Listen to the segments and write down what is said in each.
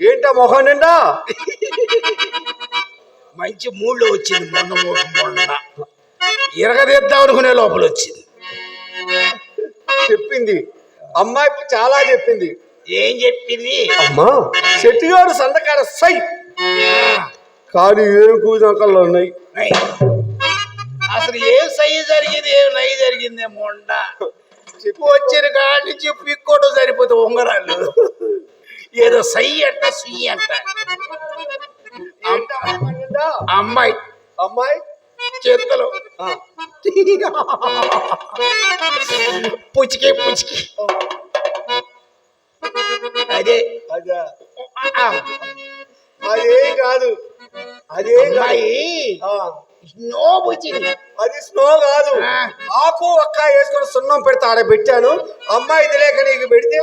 ఏంటా మొహం నిండా? మంచి మూడ్లో వచ్చింది మొన్న మొన్న. ఇరగదీద్దాం అనుకునే లోపల వచ్చింది. చెప్పింది. అమ్మాయి చాలా చెప్పింది. ఏం చెప్పింది? అమ్మా చెట్టుగాడు సంతకాడ సై. కానీ ఏం కూజంకల్లో ఉన్నాయి. అసలు ఏం సై జరిగింది ఏం నై జరిగింది మొండ? చెప్పు. వచ్చిన కాడి నుంచి పిక్కోవడం సరిపోతే ఉంగరాలు. ఏదో సై అంట సుయ్యి అంట? అమ్మాయి. అమ్మాయి? చేతులు. పుచ్చికి పుచ్చికి. అదే. అదా. కాదు. అదేం అమ్మాయి. ఆ, నో పుచ్చింది. అది స్నో కాదు. ఆకు ఒక్క వేసుకొని సున్నం పెడితే ఆడ పెట్టాను. అమ్మాయి తెలియక నీకు పెడితే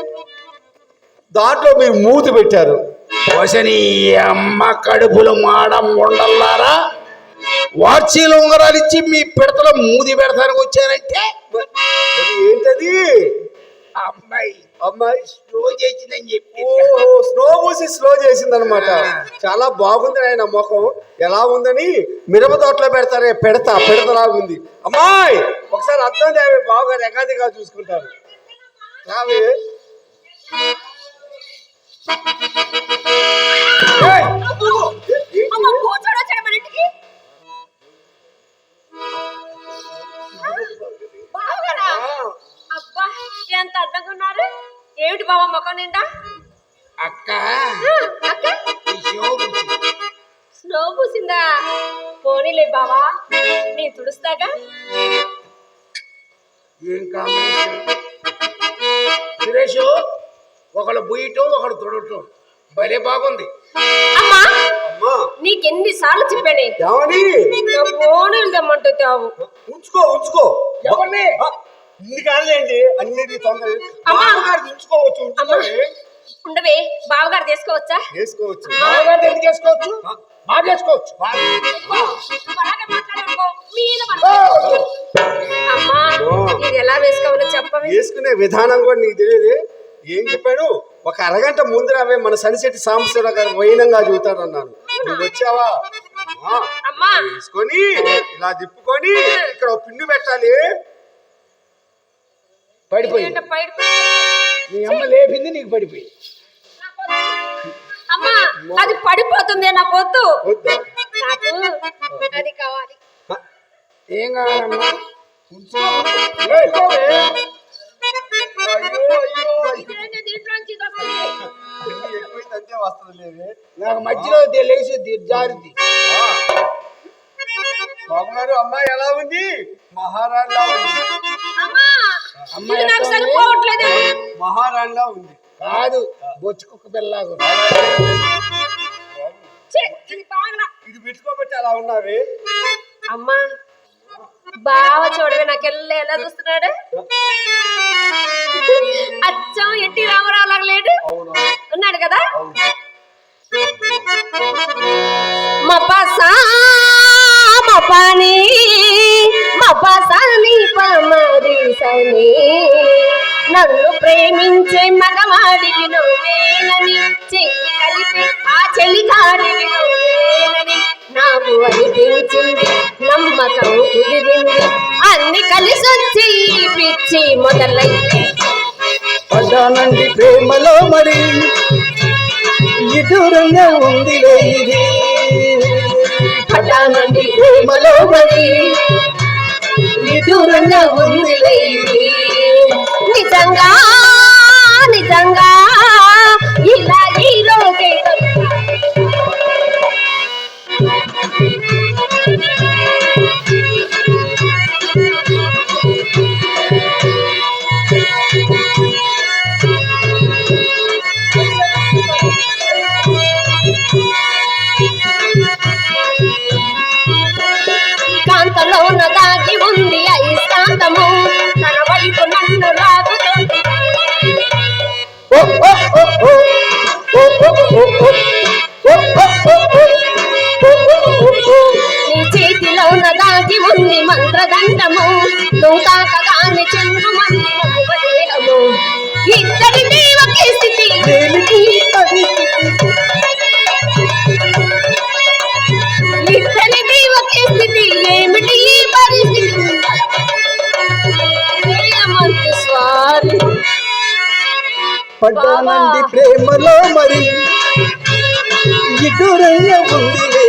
దాంట్లో మీరు మూతి పెట్టారు. వసని అమ్మ కడుపులు మాడ ఉండల్లారా? వార్చీలు ఉంగరాలు ఇచ్చి మీ పిడతలో మూది పెడతానికి వచ్చారంటే? ఏంటది? అమ్మాయి అమ్మాయి స్లో చేసిందని చెప్పి. ఓహో స్నో మూసి స్లో చేసిందనమాట చాలా బాగుంది ఆయన ముఖం. ఎలా ఉందని మిరప తోటలో పెడతారే పెడతా పెడతలాగుంది అమ్మాయి ఒకసారి అర్థం దేవి బాగా ఎగాదిగా చూసుకుంటారు. రావే. బావా నేను తుడుస్తాగా? ఏం కాంబినేషన్? సురేష్ ఒకడు బుయ్యటం ఒకడు తొడటం. భలే బాగుంది. అమ్మా అమ్మా. నీకెన్ని సార్లు చెప్పానే? ఏమని నా పోనీలు తెమ్మంటూ తావు ఉంచుకో ఉంచుకో. ఎవరిని? ఇన్ని కాదులేండి అన్నిటి తొందర అమ్మా. ఉంచుకోవచ్చు ఉంచుకోవే ఉండవే. బావగారు ఎందుకు చేసుకోవచ్చు? బాగా చేసుకోవచ్చు. ఇది ఎలా వేసుకోవాలో చెప్పవే. వేసుకునే విధానం కూడా నీకు తెలియదు. ఏం చెప్పాడు? ఒక అరగంట ముందు రావే మన సనిశెట్టి సాంబశివరావు గారు వైనంగా చూతాడు అన్నాను నువ్వు వచ్చావా? వేసుకొని ఇలా తిప్పుకొని ఇక్కడ ఒక పిండి పెట్టాలి. పడిపోయింది. బయట నీ అమ్మ లేపింది నీకు పడిపోయింది. అమ్మా అది పడిపోతుంది నా వద్దు. అది కావాలి. ఏం కావాలమ్మా నాకు మధ్యలో లేచి జారుది. బాబు గారు అమ్మాయి ఎలా ఉంది? మహారాణిలా ఉంది. అమ్మాయి మహారాణిలా ఉంది. కాదు బొచ్చు కుక్క పిల్లలాగా ఇది పెట్టుకోబెట్టి అలా ఉన్నావే? అమ్మా బావ చూడవే నాకెళ్ళ ఎలా చూస్తున్నాడు? అచ్చం ఎట్టి రామరావు లాగా లేడు? అవును. ఉన్నాడు కదా? మపసా మపని మపసని పమరి సని. నన్ను ప్రేమించే మగవాడివి నువ్వేనని చెయ్యి కలిపి ఆ చెలికాడివి నువ్వేనని నాకు అనిపించింది నమ్మకం కుదిరింది అన్ని కలిసొచ్చి పిచ్చి మొదలైంది పడ్డానండి ప్రేమలో మరి విదూరంగా ఉందిలే ఇది పడ్డానండి ప్రేమలో మరి విదూరంగా ఉందిలే ఇది. నిజంగా నిజంగా నీ చేతిలో ఉన్న దాగి ఉంది మంత్రదండము. నువ్వు తాకగాని చెంగు మంది స్థితి. ఇద్దరి ప్రేమలో మరి. ఉంది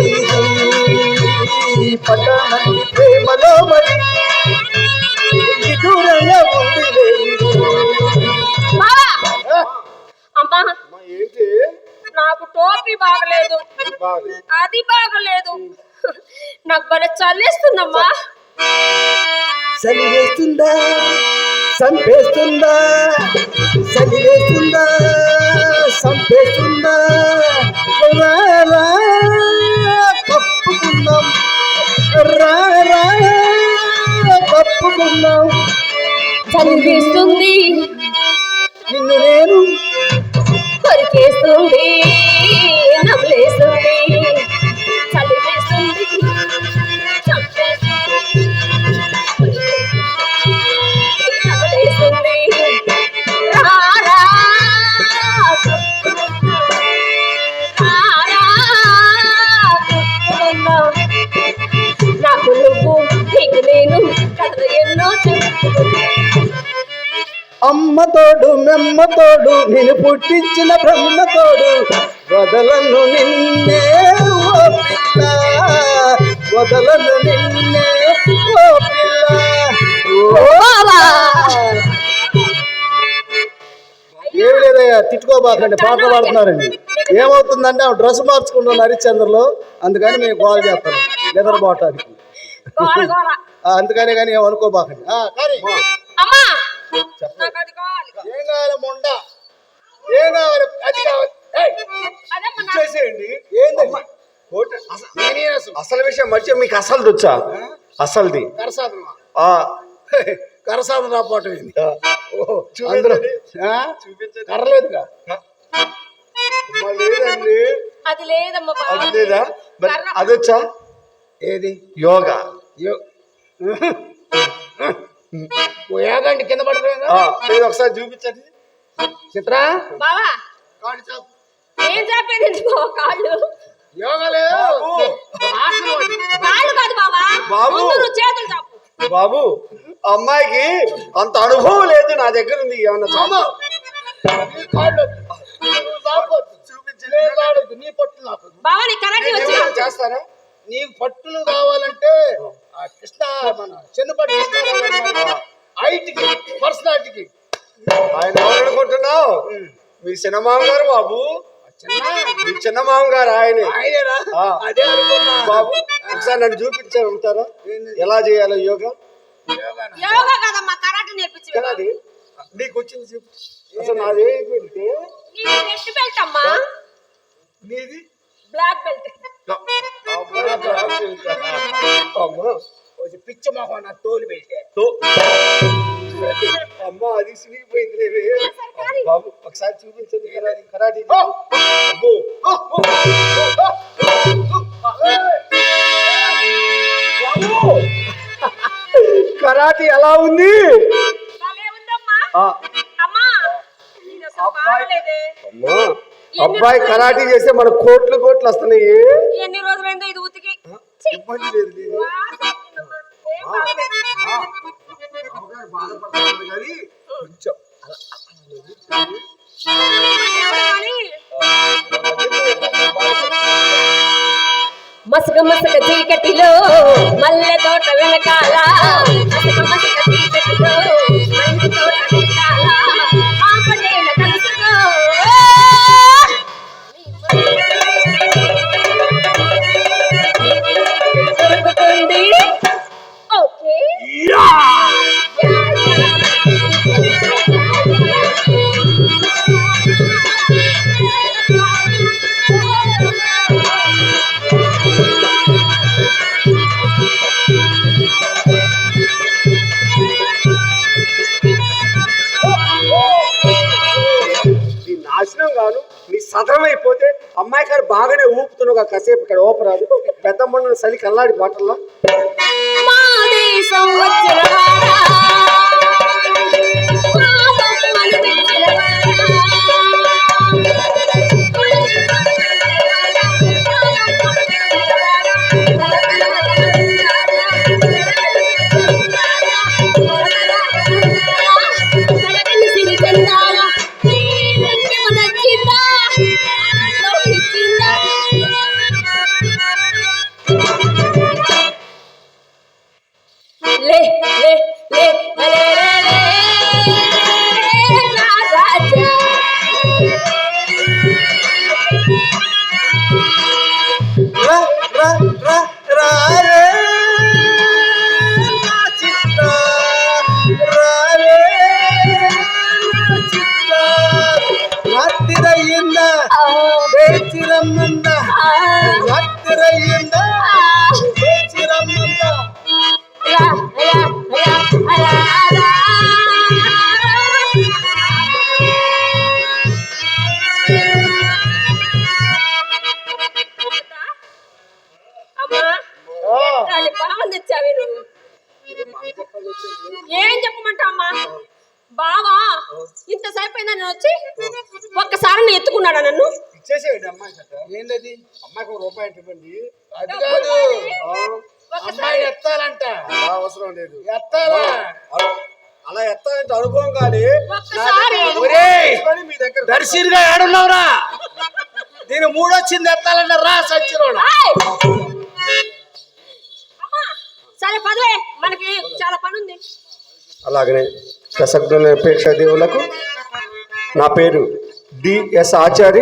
ప్రేమలో మరి ఉంది అమ్మా! ఏంటి? నాకు టోపీ బాగలేదు. బాగా అది బాగలేదు. నాకు భలే చల్లేస్తుందమ్మా. చలి వేస్తుందా సంపేస్తుందా చలి వేస్తుందా సంపేస్తుందా రా రా చలిపిస్తుంది నిన్ను నేను కొరికేస్తుంది నవ్వులేస్తుంది అమ్మ తోడు మెమ్మ తోడు నేను పుట్టించిన బ్రహ్మ తోడు వదలను నిన్నే ఓ పిల్ల వదలను నిన్నే ఓ పిల్ల. ఏమి లేదయ్యా తిట్టుకోబాకండి పాట పాడుతున్నారండి. ఏమవుతుందంటే ఆ డ్రెస్ మార్చుకుంటున్నాను హరిశ్చంద్రలో అందుకని మేము గోల్ చేస్తాను నిద్రపోవటానికి అందుకనే కానీ ఏం అనుకోబాకండి. ఆ, కానీ నాకు అది కావాలి. ఏం కావాలి మొండ? ఏం కావాలి అది కావాలి? ఏయ్, అదమ్మా నాకు ఇచ్చేసేయండి. ఏంది? కోట అస- అసలు విషయం మర్చి మీకు అసలు తెచ్చా అసలుది. కరసాదనమా ఆ, కరసాదన రాపోవటం ఏంది? ఓహో అందరూ చూపించండి. ఆ? చూపించండి. కర్రలేదుగా? అమ్మా, లేదండి. అది లేదమ్మా బావ. అది లేదా? మరి కర్ర. అదొచ్చా? ఏది? యోగా. యో- ఓ యాగంటి కింద లేదు ఒకసారి చూపించండి చిత్ర బావా కాడి చాపు. ఏం చెప్పేది బావ కాళ్ళు యోగా లేదు బాబు. ఆసనం అది. కాళ్ళు కాదు బావా బాబు. ముందు నువ్వు చేతులు చాపు బాబు అమ్మాయికి అంత అనుభవం లేదు నా దగ్గర ఉంది ఏమన్నా బాబు, చాపు. నీ కాళ్ళు వద్దు. నువ్వు చాపొద్దు. నీ పట్టులు నాకు బావా నీ కరెక్ట్ నీకు పట్టులు కావాలంటే కృష్ణ మన చెన్నుపట్టి కృష్ణ హైట్కి పర్సనాలిటీకి. ఆయన అనుకుంటున్నావు? మీ చిన్నమామ గారు బాబు చిన్న మీ చిన్నమామ గారు ఆయనే. అదే అనుకున్నా. బాబు ఒకసారి నన్ను చూపించారు ఉంటారా? ఎలా చేయాలో యోగా? యోగా కదమ్మా కరాటే నీకు వచ్చింది చెప్పు అసలు నాది ఏంటంటే నీది? Black belt. పిచ్చి మొహం నా తోలు పెట్టే అమ్మా అది సిరిగిపోయింది లేవే బాబు ఒకసారి చూపించండి కరాటీ కరాటీ! కరాటీ ఎలా ఉంది అమ్మా అబ్బాయి కరాటీ చేస్తే మన కోట్లు కోట్లు వస్తున్నాయి. ఎన్ని రోజులైందో ఇది ఉతికి. ఇబ్బంది లేదు కానీ కొంచెం మసక మసక చీకటిలో మల్లె తోట వెనకాల మసక మసక అమ్మాయి కాడ బాగానే ఊపుతున్నావు ఒక కాసేపు ఇక్కడ ఓపరాదు పెద్ద మొన్న చలి కల్లాడి బాటల్లో వేచిరమ్మంద రాత్రిరయ్యింద వేచిరమ్మంద రా రా రా రా రా అమ్మా. దాన్ని పాలు తెచ్చావే నువ్వు. ఏం చెప్పమంటావు అమ్మా బావా ఇంతసేపు అయిందా నేను వచ్చి? ఒక్కసారి నేను ఎత్తుకున్నాడా నన్ను? ఇచ్చేసేయండి అమ్మాయి ఏంటది అమ్మాయికి ఒక రూపాయి ఇవ్వండి. అది కాదు. ఆ, అమ్మాయి ఎత్తాలంట. అవసరం లేదు. ఎత్తాలా? అలా- ఎత్తాలంటే అనుభవం కానీ మీ దగ్గర దర్శినిగా ఏడున్నావురా? దీని మూడొచ్చింది ఎత్తాలంట రా సచ్చిరోడా. సరే పదవే. మనకి చాలా పని ఉంది అలాగనే కసగ్న నిరపేక్ష దేవులకు నా పేరు డిఎస్ ఆచారి.